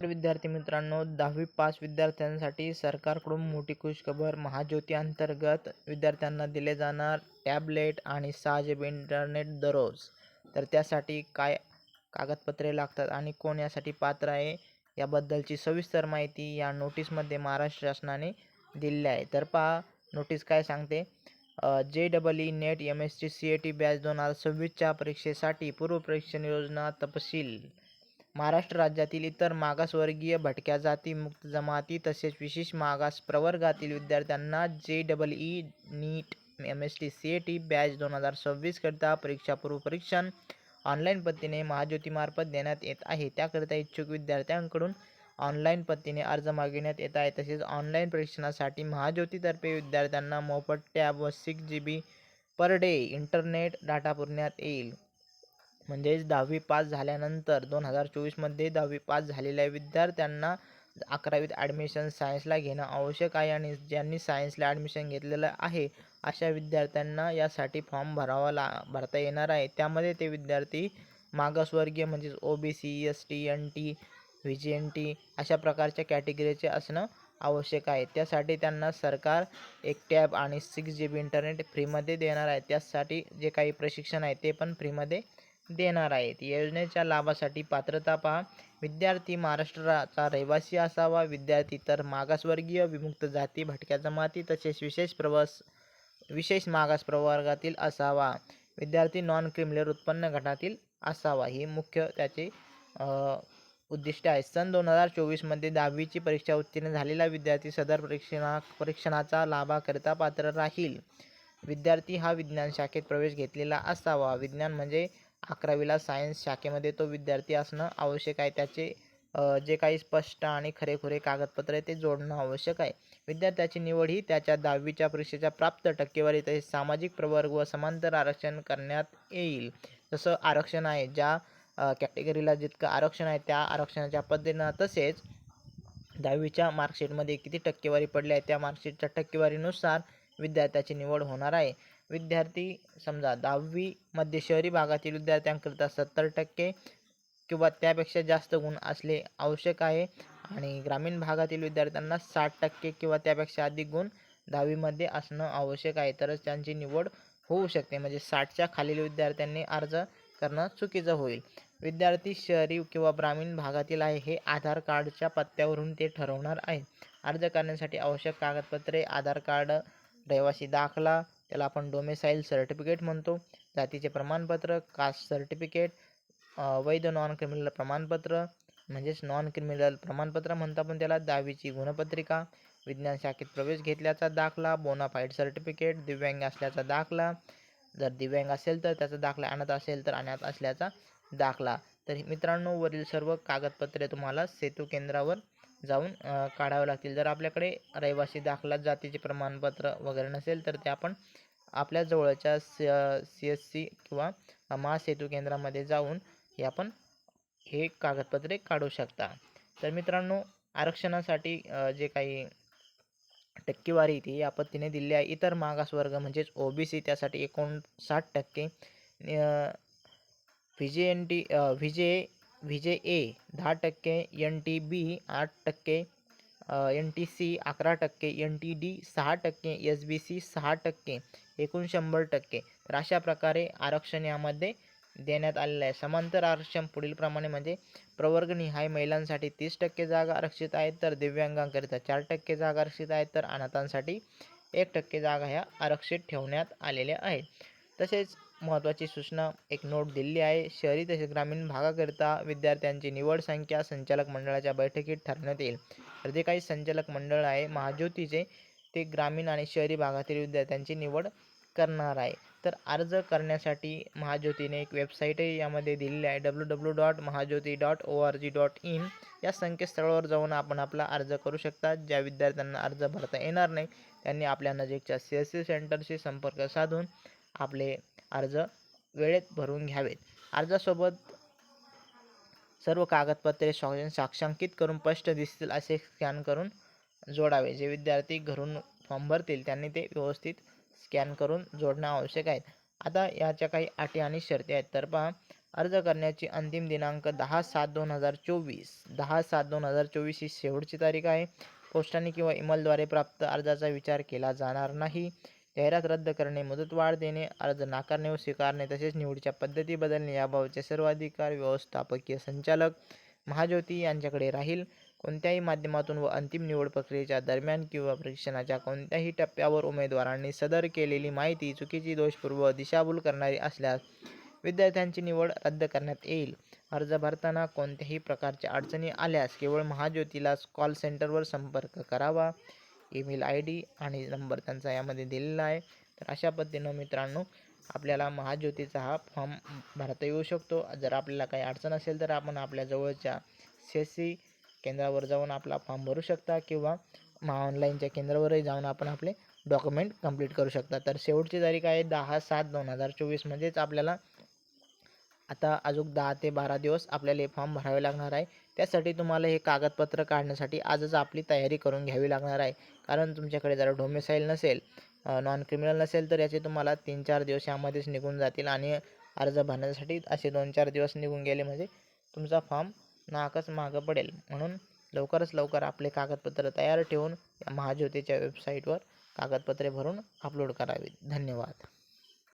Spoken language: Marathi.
तर विद्यार्थी मित्रांनो दहावी पास विद्यार्थ्यांसाठी सरकारकडून मोठी खुशखबर महाज्योती अंतर्गत विद्यार्थ्यांना दिले जाणार टॅबलेट आणि सहा जी बी इंटरनेट दररोज. तर त्यासाठी काय कागदपत्रे लागतात आणि कोण यासाठी पात्र आहे याबद्दलची सविस्तर माहिती या नोटीसमध्ये महाराष्ट्र शासनाने दिली आहे. तर पहा नोटीस काय सांगते? J double E NEET M S T C A T batch दोन हजार सव्वीसच्या परीक्षेसाठी पूर्व परीक्षा योजना तपशील महाराष्ट्र राज्यातील इतर मागासवर्गीय भटक्या जाती मुक्त जमाती तसेच विशेष मागास प्रवर्गातील विद्यार्थ्यांना J double E NEET M S T C A T batch दोन हजार सव्वीसकरिता परीक्षा पूर्व परीक्षण ऑनलाईन पद्धतीने महाज्योतीमार्फत देण्यात येत आहे. त्याकरिता इच्छुक विद्यार्थ्यांकडून ऑनलाईन पद्धतीने अर्ज मागविण्यात येत आहे. तसेच ऑनलाईन परीक्षणासाठी महाज्योतीतर्फे विद्यार्थ्यांना मोफत टॅब व six G B per day internet data पुरवण्यात येईल. म्हणजेच दहावी पास झाल्यानंतर दोन हजार चोवीसमध्ये दहावी पास झालेल्या विद्यार्थ्यांना अकरावीत ॲडमिशन सायन्सला घेणं आवश्यक आहे आणि ज्यांनी सायन्सला ॲडमिशन घेतलेलं आहे अशा विद्यार्थ्यांना यासाठी फॉर्म भरावा ला भरता येणार आहे. त्यामध्ये ते विद्यार्थी मागासवर्गीय म्हणजेच O B C S T N T V G N T अशा प्रकारच्या कॅटेगरीचे असणं आवश्यक आहे. त्यासाठी त्यांना सरकार एक टॅब आणि सिक्स जी बी इंटरनेट फ्रीमध्ये देणार आहे. त्यासाठी जे काही प्रशिक्षण आहे ते पण फ्रीमध्ये देणार आहेत. योजनेच्या लाभासाठी पात्रता पहा. विद्यार्थी महाराष्ट्राचा रहिवासी असावा. विद्यार्थी तर मागासवर्गीय विमुक्त जाती भटक्या जमाती तसेच विशेष प्रवास विशेष मागास प्रवर्गातील असावा. विद्यार्थी नॉन क्रिमिनल उत्पन्न गटातील असावा. ही मुख्य त्याचे उद्दिष्ट आहे. सन दोन हजार चोवीसमध्ये दहावीची परीक्षा उत्तीर्ण झालेला विद्यार्थी सदर परीक्षणा परीक्षणाचा लाभाकरिता पात्र राहील. विद्यार्थी हा विज्ञान शाखेत प्रवेश घेतलेला असावा. विज्ञान म्हणजे अकरावीला सायन्स शाखेमध्ये तो विद्यार्थी असणं आवश्यक आहे. त्याचे जे काही स्पष्ट आणि खरेखुरे कागदपत्र आहे ते जोडणं आवश्यक आहे. विद्यार्थ्याची निवड ही त्याच्या दहावीच्या परीक्षेच्या प्राप्त टक्केवारी तसेच सामाजिक प्रवर्ग व समांतर आरक्षण करण्यात येईल. जसं आरक्षण आहे ज्या कॅटेगरीला जितकं आरक्षण आहे त्या आरक्षणाच्या पद्धतीनं तसेच दहावीच्या मार्कशीटमध्ये किती टक्केवारी पडली आहे त्या मार्कशीटच्या टक्केवारीनुसार विद्यार्थ्याची निवड होणार आहे. विद्यार्थी समजा दहावीमध्ये शहरी भागातील विद्यार्थ्यांकरिता सत्तर टक्के किंवा त्यापेक्षा जास्त गुण असले आवश्यक आहे. आणि ग्रामीण भागातील विद्यार्थ्यांना साठ टक्के किंवा त्यापेक्षा अधिक गुण दहावीमध्ये असणं आवश्यक आहे. तरच त्यांची निवड होऊ शकते. म्हणजे साठच्या खालील विद्यार्थ्यांनी अर्ज करणं चुकीचं होईल. विद्यार्थी शहरी किंवा ग्रामीण भागातील आहे हे आधार कार्डच्या पत्त्यावरून ते ठरवणार आहे अर्ज करण्यासाठी आवश्यक कागदपत्रे आधार कार्ड रहिवासी दाखला त्याला आपण डोमेसाईल सर्टिफिकेट म्हणतो. जातीचे प्रमाणपत्र कास्ट सर्टिफिकेट वैध नॉन क्रिमिनल प्रमाणपत्र म्हणजेच नॉन क्रिमिनल प्रमाणपत्र म्हणतो आपण त्याला. दहावीची गुणपत्रिका विज्ञान शाखेत प्रवेश घेतल्याचा दाखला बोनाफाईड सर्टिफिकेट दिव्यांग असल्याचा दाखला. जर दिव्यांग असेल तर त्याचा दाखला आणत असेल तर आणत असल्याचा दाखला. तर मित्रांनो वरील सर्व कागदपत्रे तुम्हाला सेतू केंद्रावर जाऊन काढावं लागतील. जर आपल्याकडे रहिवासी दाखला जातीचे प्रमाणपत्र वगैरे नसेल तर ते आपण आपल्या जवळच्या सी एस सी किंवा महासेतू केंद्रामध्ये जाऊन हे आपण हे कागदपत्रे काढू शकता. तर मित्रांनो आरक्षणासाठी जे काही टक्केवारी ती आपत्तीने दिली आहे. इतर मागासवर्ग म्हणजेच ओ बी सी त्यासाठी एकोणसाठ टक्के V J N T V J V J A दहा टक्के एन टी बी आठ टक्के एन टी सी अकरा टक्के एन टी डी सहा टक्के एस बी सी सहा टक्के एकूण शंभर टक्के. तर अशा प्रकारे आरक्षण यामध्ये देण्यात आलेलं आहे. समांतर आरक्षण पुढीलप्रमाणे म्हणजे प्रवर्गनिहाय महिलांसाठी तीस टक्के जागा आरक्षित आहेत तर दिव्यांगांकरिता चार टक्के जागा आरक्षित आहेत तर अनाथांसाठी एक टक्के जागा ह्या आरक्षित ठेवण्यात आलेल्या आहेत. तसेच महत्त्वाची सूचना एक नोट दिली आहे. शहरी तसेच ग्रामीण भागाकरिता विद्यार्थ्यांची निवड संख्या संचालक मंडळाच्या बैठकीत ठरवण्यात येईल. तर जे काही संचालक मंडळ आहे महाज्योतीचे ते ग्रामीण आणि शहरी भागातील विद्यार्थ्यांची निवड करणार आहे. तर अर्ज करण्यासाठी महाज्योतीने एक वेबसाईटही यामध्ये दिलेली आहे. W W dot Mahajyoti dot O R G dot in या संकेतस्थळावर जाऊन आपण आपला अर्ज करू शकता. ज्या विद्यार्थ्यांना अर्ज भरता येणार नाही त्यांनी आपल्या नजीकच्या सी एस सी सेंटरशी संपर्क साधून आपले अर्ज वेळेत भरून घ्यावेत. अर्जासोबत सर्व कागदपत्रे साक्षांकित करून स्पष्ट दिसतील असे स्कॅन करून जोडावे. जे विद्यार्थी घरून फॉर्म भरतील त्यांनी ते व्यवस्थित स्कॅन करून जोडणं आवश्यक आहे. आता याच्या काही अटी आणि शर्ती आहेत. तर पहा अर्ज करण्याची अंतिम दिनांक दहा सात दोन हजार चोवीस. दहा सात दोन हजार चोवीस ही शेवटची तारीख आहे. पोस्टाने किंवा ईमेलद्वारे प्राप्त अर्जाचा विचार केला जाणार नाही. जाहिरात रद्द करणे मुदतवाढ देणे अर्ज नाकारणे व स्वीकारणे तसेच निवडीच्या पद्धती बदलणे याबाबतचे सर्व अधिकार व्यवस्थापकीय संचालक महाज्योती यांच्याकडे राहील. कोणत्याही माध्यमातून व अंतिम निवड प्रक्रियेच्या दरम्यान किंवा प्रशिक्षणाच्या कोणत्याही टप्प्यावर उमेदवारांनी सदर केलेली माहिती चुकीची दोषपूर्व दिशाभूल करणारी असल्यास विद्यार्थ्यांची निवड रद्द करण्यात येईल. अर्ज भरताना कोणत्याही प्रकारच्या अडचणी आल्यास केवळ महाज्योतीलाच कॉल सेंटरवर संपर्क करावा. ईमेल आय डी आणि नंबर त्यांचा यामध्ये दिलेला आहे. तर अशा पद्धतीनं मित्रांनो आपल्याला महाज्योतीचा हा फॉर्म भरता येऊ शकतो. जर आपल्याला काही अडचण असेल तर आपण आपल्या जवळच्या सी एस सी केंद्रावर जाऊन आपला फॉर्म भरू शकता किंवा महा ऑनलाईनच्या केंद्रावरही जाऊन आपण आपले डॉक्युमेंट कंप्लीट करू शकता. तर शेवटची तारीख आहे दहा सात दोन हजार चोवीस. म्हणजेच आपल्याला आता अजून दहा ते बारा दिवस आपल्याला हे फॉर्म भरावे लागणार आहे. त्यासाठी तुम्हाला हे कागदपत्र काढण्यासाठी आजच आपली तयारी करून घ्यावी लागणार आहे. कारण तुमच्याकडे जर डोमेसाईल नसेल नॉन क्रिमिनल नसेल तर याचे तुम्हाला तीन चार दिवस यामध्येच निघून जातील आणि अर्ज भरण्यासाठी असे दोन चार दिवस निघून गेले म्हणजे तुमचा फॉर्म नाकच मागं पडेल. म्हणून लवकरच लवकर आपले कागदपत्र तयार ठेवून या महाज्योतीच्या वेबसाईटवर कागदपत्रे भरून अपलोड करावीत. धन्यवाद.